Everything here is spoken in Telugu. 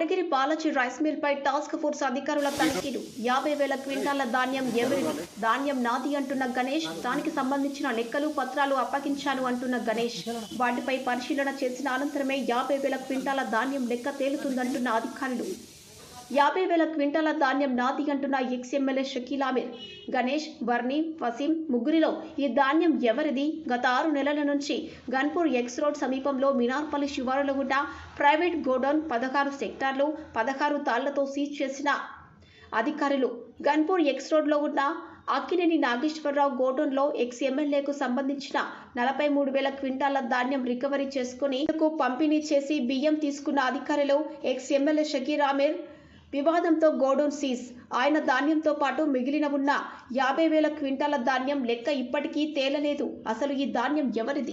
కోటగిరి బాలాజీ రైస్ మిల్ పై టాస్క్ ఫోర్స్ అధికారుల తనిఖీలు. యాభై వేల క్వింటాల ధాన్యం ఎవరిది? ధాన్యం నాది అంటున్న గణేష్. దానికి సంబంధించిన లెక్కలు పత్రాలు అప్పగించాను అంటున్న గణేష్. వాటిపై పరిశీలన చేసిన అనంతరమే యాభై వేల క్వింటాల ధాన్యం లెక్క తేలుతుందంటున్న అధికారులు. యాభై వేల క్వింటాల ధాన్యం నాది అంటున్న ఎక్స్ ఎమ్మెల్యే షకీల్ ఆమీర్. గణేష్ వర్ణి వసీం ముగ్గురిలో ఈ ధాన్యం ఎవరిది? గత ఆరు నెలల నుంచి గన్పూర్ ఎక్స్ రోడ్ సమీపంలో మినార్పల్లి శివారులో ఉన్న ప్రైవేట్ గోడౌన్ పదహారు సెక్టార్లు పదహారు తాళ్ళతో సీజ్ చేసిన అధికారులు. గన్పూర్ ఎక్స్ రోడ్లో ఉన్న అక్కినేని నాగేశ్వరరావు గోడౌన్లో ఎక్స్ ఎమ్మెల్యేకు సంబంధించిన నలభై మూడు వేల క్వింటాల ధాన్యం రికవరీ చేసుకుని పంపిణీ చేసి బియ్యం తీసుకున్న అధికారులు ఎక్స్ ఎమ్మెల్యే షకీర్ ఆమీర్ వివాదంతో గోడౌన్ సీజ్. ఆయన ధాన్యంతో పాటు మిగిలిన ఉన్న యాభై వేల క్వింటాల ధాన్యం లెక్క ఇప్పటికీ తేలలేదు. అసలు ఈ ధాన్యం ఎవరిది?